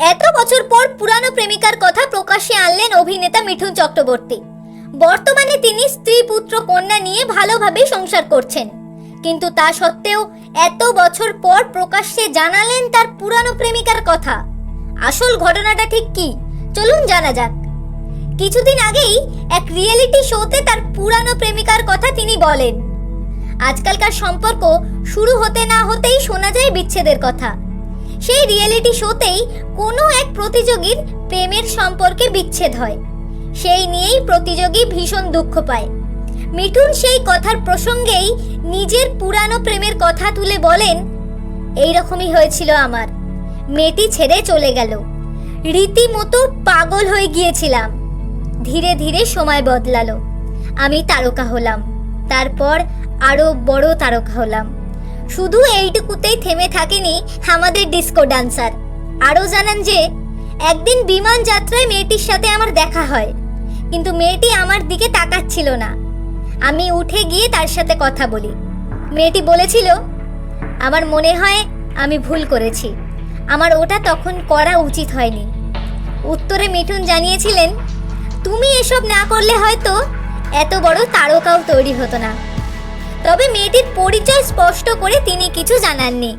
এত বছর পর পুরানো প্রেমিকার কথা প্রকাশ্যে আনলেন অভিনেতা মিঠুন চক্রবর্তী। বর্তমানে তিনি স্ত্রী পুত্র কন্যা নিয়ে ভালোভাবে সংসার করছেন। কিন্তু তা সত্ত্বেও এত বছর পর প্রকাশ্যে জানালেন তার পুরানো প্রেমিকার কথা। আসল ঘটনাটা ঠিক কি? চলুন জানা যাক। কিছুদিন আগেই এক রিয়েলিটি শোতে তার পুরানো প্রেমিকার কথা তিনি বলেন। আজকালকার সম্পর্ক শুরু হতে না হতেই শোনা যায় বিচ্ছেদের কথা। সেই রিয়েলিটি শোতেই কোনো এক প্রতিযোগীর প্রেমের সম্পর্কে বিচ্ছেদ হয়। সেই নিয়েই প্রতিযোগী ভীষণ দুঃখ পায়। মিঠুন সেই কথার প্রসঙ্গেই নিজের পুরানো প্রেমের কথা তুলে বলেন এই রকমই হয়েছিল আমার। মেয়েটি ছেড়ে চলে গেল। রীতিমতো পাগল হয়ে গিয়েছিলাম। ধীরে ধীরে সময় বদলালো। আমি তারকা হলাম। তারপর আরও বড় তারকা হলাম। শুধু এইটুকুতেই থেমে থাকেনি আমাদের ডিস্কো ডান্সার। আরও জানান যে, একদিন বিমান যাত্রায় মেয়েটির সাথে আমার দেখা হয়, কিন্তু মেয়েটি আমার দিকে তাকাচ্ছিল না। আমি উঠে গিয়ে তার সাথে কথা বলি। মেয়েটি বলেছিল, আমার মনে হয় আমি ভুল করেছি। আমার ওটা তখন করা উচিত হয়নি। উত্তরে মিঠুন জানিয়েছিলেন, তুমি এসব না করলে হয়তো এত বড় তারকাও তৈরি হতো না। তবে মেয়েটির পরিচয় স্পষ্ট করে তিনি কিছু জানাননি।